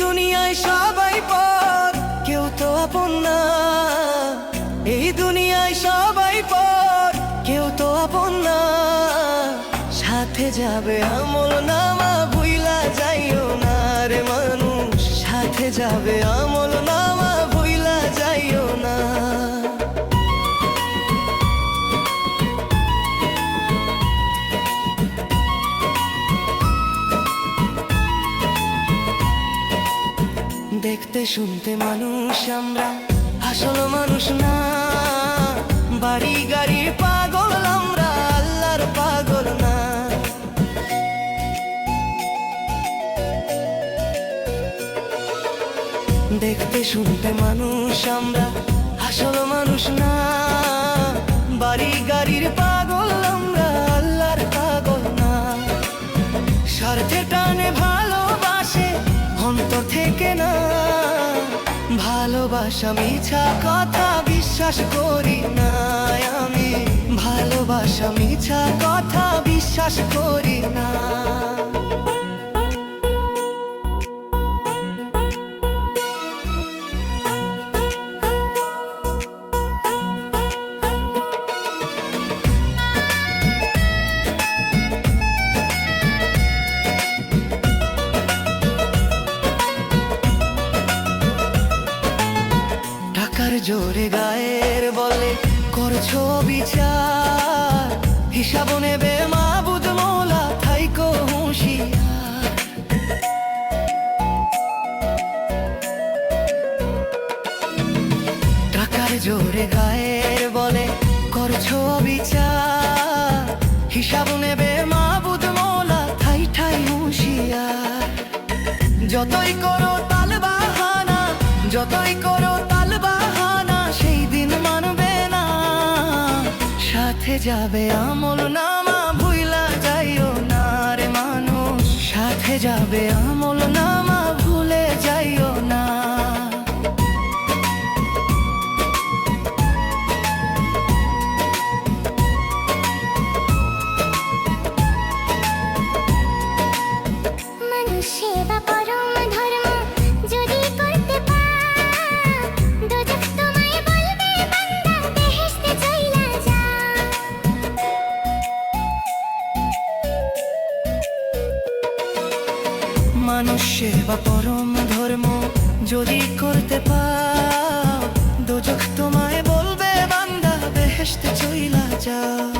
দুনিয়ায় সবাই পর, কেউ তো আপন না। এই দুনিয়ায় সবাই পর, কেউ তো আপন না। সাথে যাবে আমল নামা, ভুইলা যাইও না রে মানুষ। সাথে যাবে আমল দেখতে, শুনতে মানুষ আমরা। আসল মানুষ না। বাড়ি, গাড়ি, পাগল আমরা। আল্লাহর পাগল না। দেখতে, শুনতে মানুষ আমরা। আসল মানুষ না। বাড়ি, গাড়ির পাগল আমরা। আল্লাহর পাগল না। স্বার্থে টানে ভালোবাসে, অন্তর থেকে না। ভালোবাসা মিছা কথা বিশ্বাস করি না আমি। ভালোবাসা মিছা কথা বিশ্বাস করি না জোরে গায়ের বলে করছ বিচার হিসাব নেবে মা মাবুদ মোলা থাইকো হুঁশিয়ার। টাকার জোরে গায়ের বলে করছ বিচার হিসাব নেবে মাবুদ মোলা ঠাই ঠাই হুঁশিয়ার। যতই করো যাবে আমল নামা ভুইলা যাইও না রে মানুষ। সাথে যাবে আমল নামা মানুষের বা পরম ধর্ম যদি করতে পা দোজখ তোমায় বলবে বান্দা বেহেসতে চইলা যাও।